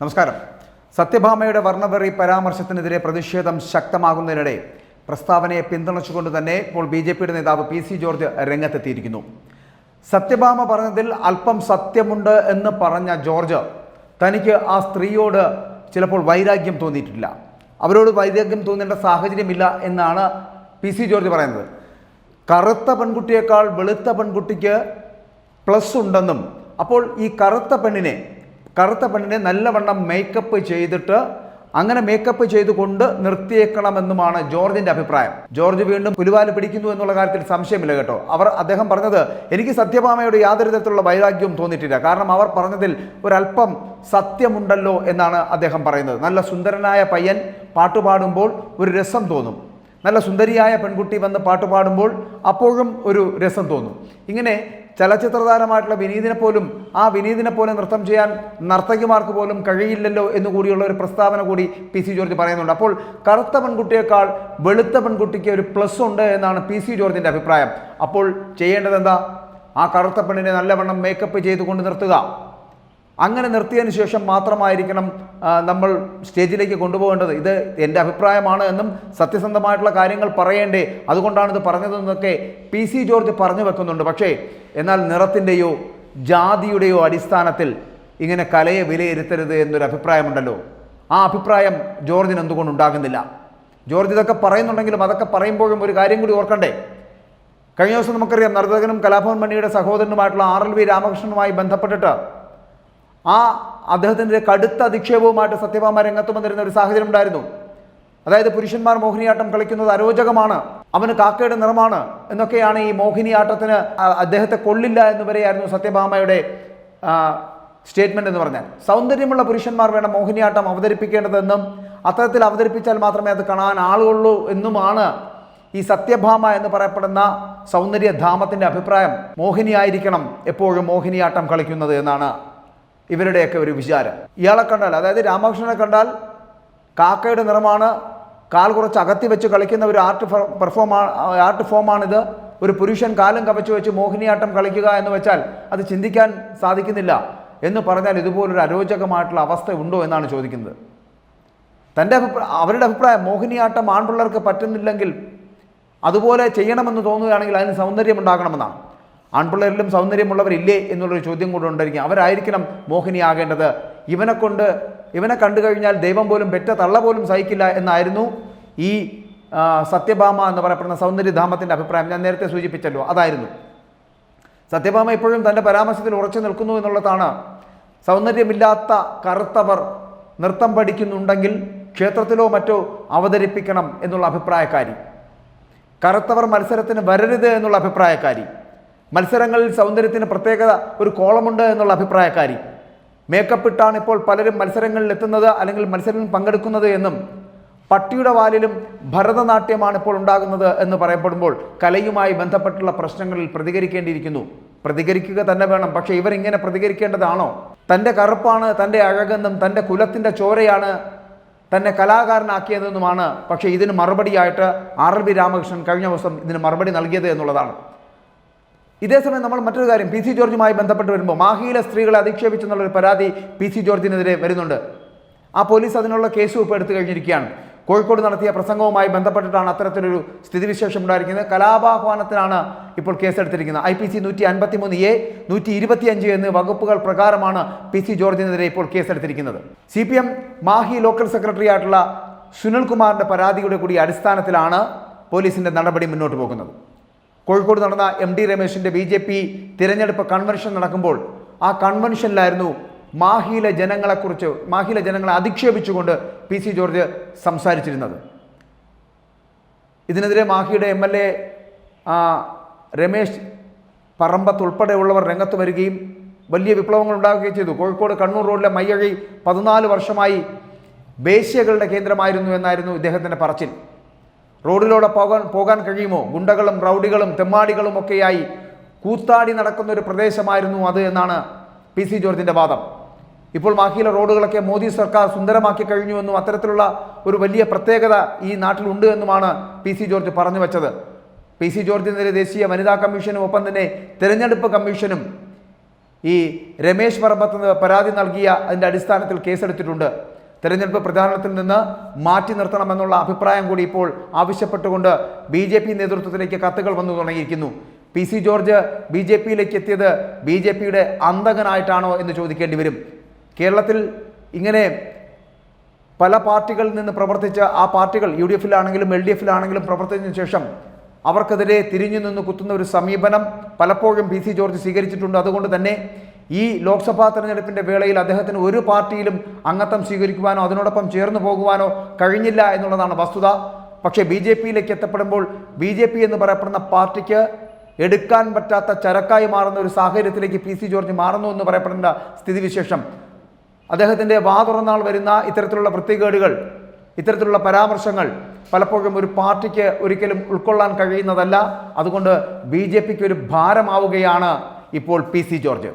നമസ്കാരം. സത്യഭാമയുടെ വർണവെറി പരാമർശത്തിനെതിരെ പ്രതിഷേധം ശക്തമാകുന്നതിനിടെ പ്രസ്താവനയെ പിന്തുണച്ചുകൊണ്ട് തന്നെ ഇപ്പോൾ ബി ജെ പിയുടെ നേതാവ് പി സി ജോർജ് രംഗത്തെത്തിയിരിക്കുന്നു. സത്യഭാമ പറഞ്ഞതിൽ അല്പം സത്യമുണ്ട് എന്ന് പറഞ്ഞ ജോർജ് തനിക്ക് ആ സ്ത്രീയോട് ചിലപ്പോൾ വൈരാഗ്യം തോന്നിയിട്ടില്ല. അവരോട് വൈരാഗ്യം തോന്നേണ്ട സാഹചര്യമില്ല എന്നാണ് പി സി ജോർജ് പറയുന്നത്. കറുത്ത പെൺകുട്ടിയേക്കാൾ വെളുത്ത പെൺകുട്ടിക്ക് പ്ലസ് ഉണ്ടെന്നും അപ്പോൾ ഈ കറുത്ത പെണ്ണിനെ കറുത്ത പെണ്ണിനെ നല്ലവണ്ണം മേക്കപ്പ് ചെയ്തിട്ട് അങ്ങനെ മേക്കപ്പ് ചെയ്തുകൊണ്ട് നിർത്തിയേക്കണമെന്നുമാണ് ജോർജിന്റെ അഭിപ്രായം. ജോർജ് വീണ്ടും പുലിവാൽ പിടിക്കുന്നു എന്നുള്ള കാര്യത്തിൽ സംശയമില്ല കേട്ടോ. അവർ അദ്ദേഹം പറഞ്ഞത് എനിക്ക് സത്യഭാമയോട് യാതൊരു തരത്തിലുള്ള വൈരാഗ്യവും തോന്നിയിട്ടില്ല. കാരണം അവർ പറഞ്ഞതിൽ ഒരല്പം സത്യമുണ്ടല്ലോ എന്നാണ് അദ്ദേഹം പറയുന്നത്. നല്ല സുന്ദരനായ പയ്യൻ പാട്ടുപാടുമ്പോൾ ഒരു രസം തോന്നും. നല്ല സുന്ദരിയായ പെൺകുട്ടി വന്ന് പാട്ടുപാടുമ്പോൾ അപ്പോഴും ഒരു രസം തോന്നും. ഇങ്ങനെ ചലച്ചിത്ര താരമായിട്ടുള്ള വിനീതിനെ പോലും ആ വിനീതിനെ പോലെ നൃത്തം ചെയ്യാൻ നർത്തകിമാർക്ക് പോലും കഴിയില്ലല്ലോ എന്ന് കൂടിയുള്ള ഒരു പ്രസ്താവന കൂടി പി സി ജോർജ് പറയുന്നുണ്ട്. അപ്പോൾ കറുത്ത പെൺകുട്ടിയേക്കാൾ വെളുത്ത പെൺകുട്ടിക്ക് ഒരു പ്ലസ് ഉണ്ട് എന്നാണ് പി സി ജോർജിന്റെ അഭിപ്രായം. അപ്പോൾ ചെയ്യേണ്ടത് എന്താ ആ കറുത്ത പെണ്ണിനെ നല്ലവണ്ണം മേക്കപ്പ് ചെയ്തുകൊണ്ട് നിർത്തുക. അങ്ങനെ നിർത്തിയതിന് ശേഷം മാത്രമായിരിക്കണം നമ്മൾ സ്റ്റേജിലേക്ക് കൊണ്ടുപോകേണ്ടത്. ഇത് എന്റെ അഭിപ്രായമാണ് എന്നും സത്യസന്ധമായിട്ടുള്ള കാര്യങ്ങൾ പറയേണ്ടേ. അതുകൊണ്ടാണ് ഇത് പറഞ്ഞതെന്നൊക്കെ പി സി ജോർജ് പറഞ്ഞു വെക്കുന്നുണ്ട്. പക്ഷേ എന്നാൽ നിറത്തിന്റെയോ ജാതിയുടെയോ അടിസ്ഥാനത്തിൽ ഇങ്ങനെ കലയെ വിലയിരുത്തരുത് എന്നൊരു അഭിപ്രായമുണ്ടല്ലോ. ആ അഭിപ്രായം ജോർജിന് എന്തുകൊണ്ട് ഉണ്ടാകുന്നില്ല? ജോർജ് ഇതൊക്കെ പറയുന്നുണ്ടെങ്കിലും അതൊക്കെ പറയുമ്പോഴും ഒരു കാര്യം കൂടി ഓർക്കണ്ടേ. കഴിഞ്ഞ ദിവസം നമുക്കറിയാം നർത്തകനും കലാഭവൻ മണിയുടെ സഹോദരനുമായിട്ടുള്ള ആർ എൽ വി രാമകൃഷ്ണനുമായി ബന്ധപ്പെട്ടിട്ട് ആ അദ്ദേഹത്തിന്റെ കടുത്ത അധിക്ഷേപവുമായിട്ട് സത്യഭാമ രംഗത്ത് വന്നിരുന്ന ഒരു സാഹചര്യം ഉണ്ടായിരുന്നു. അതായത് പുരുഷന്മാർ മോഹിനിയാട്ടം കളിക്കുന്നത് അരോചകമാണ് അവന് കാക്കയുടെ നിറമാണ് എന്നൊക്കെയാണ് ഈ മോഹിനിയാട്ടത്തിന് അദ്ദേഹത്തെ കൊള്ളില്ല എന്ന് വരെയായിരുന്നു സത്യഭാമയുടെ സ്റ്റേറ്റ്മെന്റ് എന്ന് പറഞ്ഞാൽ. സൗന്ദര്യമുള്ള പുരുഷന്മാർ വേണം മോഹിനിയാട്ടം അവതരിപ്പിക്കേണ്ടതെന്നും അത്തരത്തിൽ അവതരിപ്പിച്ചാൽ മാത്രമേ അത് കാണാൻ ആളുള്ളൂ എന്നുമാണ് ഈ സത്യഭാമ എന്ന് പറയപ്പെടുന്ന സൗന്ദര്യധാമത്തിന്റെ അഭിപ്രായം. മോഹിനിയായിരിക്കണം എപ്പോഴും മോഹിനിയാട്ടം കളിക്കുന്നത് എന്നാണ് ഇവരുടെയൊക്കെ ഒരു വിചാരം. ഇയാളെ കണ്ടാൽ അതായത് രാമകൃഷ്ണനെ കണ്ടാൽ കാക്കയുടെ നിറമാണ് കാൽ കുറച്ച് അകത്തി വെച്ച് കളിക്കുന്ന ഒരു ആർട്ട് പെർഫോമാണ് ആർട്ട് ഫോമാണിത്. ഒരു പുരുഷൻ കാലും കവച്ചു വെച്ച് മോഹിനിയാട്ടം കളിക്കുക എന്ന് വെച്ചാൽ അത് ചിന്തിക്കാൻ സാധിക്കുന്നില്ല എന്ന് പറഞ്ഞാൽ ഇതുപോലൊരു അരോചകമായിട്ടുള്ള അവസ്ഥ ഉണ്ടോ എന്നാണ് ചോദിക്കുന്നത്. തന്റെ അഭിപ്രായം അവരുടെ അഭിപ്രായം മോഹിനിയാട്ടം ആൺപിള്ളേർക്ക് പറ്റുന്നില്ലെങ്കിൽ അതുപോലെ ചെയ്യണമെന്ന് തോന്നുകയാണെങ്കിൽ അതിന് സൗന്ദര്യം ഉണ്ടാകണമെന്നാണ്. ആൺപിള്ളേരിലും സൗന്ദര്യമുള്ളവരില്ലേ എന്നുള്ളൊരു ചോദ്യം കൂടെ ഉണ്ടായിരിക്കും. അവരായിരിക്കണം മോഹിനിയാകേണ്ടത്. ഇവനെ കൊണ്ട് ഇവനെ കണ്ടു കഴിഞ്ഞാൽ ദൈവം പോലും പെറ്റ തള്ള പോലും സഹിക്കില്ല എന്നായിരുന്നു ഈ സത്യഭാമ എന്ന് പറയപ്പെടുന്ന സൗന്ദര്യധാമത്തിന്റെ അഭിപ്രായം. ഞാൻ നേരത്തെ സൂചിപ്പിച്ചല്ലോ അതായിരുന്നു. സത്യഭാമ ഇപ്പോഴും തന്റെ പരാമർശത്തിൽ ഉറച്ചു നിൽക്കുന്നു എന്നുള്ളതാണ്. സൗന്ദര്യമില്ലാത്ത കറുത്തവർ നൃത്തം പഠിക്കുന്നുണ്ടെങ്കിൽ ക്ഷേത്രത്തിലോ മറ്റോ അവതരിപ്പിക്കണം എന്നുള്ള അഭിപ്രായക്കാരി. കറുത്തവർ മത്സരത്തിന് വരരുത് എന്നുള്ള അഭിപ്രായക്കാരി. മത്സരങ്ങളിൽ സൗന്ദര്യത്തിന് പ്രത്യേകത ഒരു കോളമുണ്ട് എന്നുള്ള അഭിപ്രായക്കാരി. മേക്കപ്പ് ഇട്ടാണ് ഇപ്പോൾ പലരും മത്സരങ്ങളിൽ എത്തുന്നത് അല്ലെങ്കിൽ മത്സരങ്ങളിൽ പങ്കെടുക്കുന്നത് എന്നും പട്ടിയുടെ വാലിലും ഭരതനാട്യമാണ് ഇപ്പോൾ ഉണ്ടാകുന്നത് എന്ന് പറയപ്പെടുമ്പോൾ കലയുമായി ബന്ധപ്പെട്ടുള്ള പ്രശ്നങ്ങളിൽ പ്രതികരിക്കേണ്ടിയിരിക്കുന്നു. പ്രതികരിക്കുക തന്നെ വേണം പക്ഷേ ഇവരിങ്ങനെ പ്രതികരിക്കേണ്ടതാണോ? തന്റെ കറുപ്പാണ് തന്റെ അഴകെന്നും തന്റെ കുലത്തിന്റെ ചോരയാണ് തന്നെ കലാകാരനാക്കിയതെന്നുമാണ്. പക്ഷേ ഇതിന് മറുപടിയായിട്ട് ആർ ബി രാമകൃഷ്ണൻ കഴിഞ്ഞ ദിവസം ഇതിന് മറുപടി നൽകിയത് എന്നുള്ളതാണ്. ഇതേസമയം നമ്മൾ മറ്റൊരു കാര്യം പി സി ജോർജുമായി ബന്ധപ്പെട്ട് വരുമ്പോൾ മാഹിയിലെ സ്ത്രീകളെ അധിക്ഷേപിച്ചെന്നുള്ളൊരു പരാതി പി സി ജോർജിനെതിരെ വരുന്നുണ്ട്. ആ പോലീസ് അതിനുള്ള കേസ് ഇപ്പോൾ എടുത്തു കഴിഞ്ഞിരിക്കുകയാണ്. കോഴിക്കോട് നടത്തിയ പ്രസംഗവുമായി ബന്ധപ്പെട്ടിട്ടാണ് അത്തരത്തിലൊരു സ്ഥിതിവിശേഷം ഉണ്ടായിരിക്കുന്നത്. കലാപാഹ്വാനത്തിനാണ് ഇപ്പോൾ കേസെടുത്തിരിക്കുന്നത്. ഐ പി സി നൂറ്റി അൻപത്തി മൂന്ന് എ നൂറ്റി ഇരുപത്തിയഞ്ച് എന്നീ വകുപ്പുകൾ പ്രകാരമാണ് പി സി ജോർജിനെതിരെ ഇപ്പോൾ കേസെടുത്തിരിക്കുന്നത്. C P M Mahe local secretary ആയിട്ടുള്ള സുനിൽകുമാറിന്റെ പരാതിയുടെ കൂടി അടിസ്ഥാനത്തിലാണ് പോലീസിന്റെ നടപടി മുന്നോട്ട് പോകുന്നത്. കോഴിക്കോട് നടന്ന എം ഡി രമേശിന്റെ ബി ജെ പി തിരഞ്ഞെടുപ്പ് കൺവെൻഷൻ നടക്കുമ്പോൾ ആ കൺവെൻഷനിലായിരുന്നു മാഹിയിലെ ജനങ്ങളെക്കുറിച്ച് മാഹിയിലെ ജനങ്ങളെ അധിക്ഷേപിച്ചുകൊണ്ട് പി സി ജോർജ് സംസാരിച്ചിരുന്നത്. ഇതിനെതിരെ മാഹിയുടെ M L A Ramesh Parambath ഉൾപ്പെടെയുള്ളവർ രംഗത്ത് വരികയും വലിയ വിപ്ലവങ്ങൾ ഉണ്ടാവുകയും ചെയ്തു. കോഴിക്കോട് കണ്ണൂർ റോഡിലെ മയ്യഴി പതിനാല് വർഷമായി വേശ്യകളുടെ കേന്ദ്രമായിരുന്നു എന്നായിരുന്നു ഇദ്ദേഹത്തിന്റെ പറച്ചിൽ. റോഡിലൂടെ പോകാൻ പോകാൻ കഴിയുമോ? ഗുണ്ടകളും റൗഡികളും തെമ്മാടികളും ഒക്കെയായി കൂത്താടി നടക്കുന്ന ഒരു പ്രദേശമായിരുന്നു അത് എന്നാണ് പി സി ജോർജിന്റെ വാദം. ഇപ്പോൾ മാഹിയിലെ റോഡുകളൊക്കെ മോദി സർക്കാർ സുന്ദരമാക്കി കഴിഞ്ഞുവെന്നും അത്തരത്തിലുള്ള ഒരു വലിയ പ്രത്യേകത ഈ നാട്ടിലുണ്ട് എന്നുമാണ് പി സി ജോർജ് പറഞ്ഞു വെച്ചത്. പി സി ജോർജിനെതിരെ ദേശീയ വനിതാ കമ്മീഷനും ഒപ്പം തന്നെ തെരഞ്ഞെടുപ്പ് കമ്മീഷനും ഈ രമേശ് പറമ്പത്ത് പരാതി നൽകിയ അതിന്റെ അടിസ്ഥാനത്തിൽ കേസെടുത്തിട്ടുണ്ട്. തെരഞ്ഞെടുപ്പ് പ്രചാരണത്തിൽ നിന്ന് മാറ്റി നിർത്തണമെന്നുള്ള അഭിപ്രായം കൂടി ഇപ്പോൾ ആവശ്യപ്പെട്ടുകൊണ്ട് ബി ജെ പി നേതൃത്വത്തിലേക്ക് കത്തുകൾ വന്നു തുടങ്ങിയിരിക്കുന്നു. P C George B J പിയിലേക്ക് എത്തിയത് ബി ജെ പിയുടെ അന്തകനായിട്ടാണോ എന്ന് ചോദിക്കേണ്ടി വരും. കേരളത്തിൽ ഇങ്ങനെ പല പാർട്ടികളിൽ നിന്ന് പ്രവർത്തിച്ച ആ പാർട്ടികൾ യു ഡി എഫിലാണെങ്കിലും എൽ ഡി എഫിലാണെങ്കിലും പ്രവർത്തിച്ചതിന് ശേഷം അവർക്കെതിരെ തിരിഞ്ഞു നിന്ന് കുത്തുന്ന ഒരു സമീപനം പലപ്പോഴും പി സി ജോർജ് സ്വീകരിച്ചിട്ടുണ്ട്. അതുകൊണ്ട് തന്നെ ഈ ലോക്സഭാ തെരഞ്ഞെടുപ്പിന്റെ വേളയിൽ അദ്ദേഹത്തിന് ഒരു പാർട്ടിയിലും അംഗത്വം സ്വീകരിക്കുവാനോ അതിനോടൊപ്പം ചേർന്നു പോകുവാനോ കഴിഞ്ഞില്ല എന്നുള്ളതാണ് വസ്തുത. പക്ഷേ ബി ജെ പിയിലേക്ക് എത്തപ്പെടുമ്പോൾ ബി ജെ പി എന്ന് പറയപ്പെടുന്ന പാർട്ടിക്ക് എടുക്കാൻ പറ്റാത്ത ചരക്കായി മാറുന്ന ഒരു സാഹചര്യത്തിലേക്ക് പി സി ജോർജ് മാറുന്നു എന്ന് പറയപ്പെടുന്ന സ്ഥിതിവിശേഷം. അദ്ദേഹത്തിന്റെ വാ തുറന്നാൾ വരുന്ന ഇത്തരത്തിലുള്ള വൃത്തികേടുകൾ ഇത്തരത്തിലുള്ള പരാമർശങ്ങൾ പലപ്പോഴും ഒരു പാർട്ടിക്ക് ഒരിക്കലും ഉൾക്കൊള്ളാൻ കഴിയുന്നതല്ല. അതുകൊണ്ട് ബി ജെ പിക്ക് ഒരു ഭാരമാവുകയാണ് ഇപ്പോൾ പി സി ജോർജ്.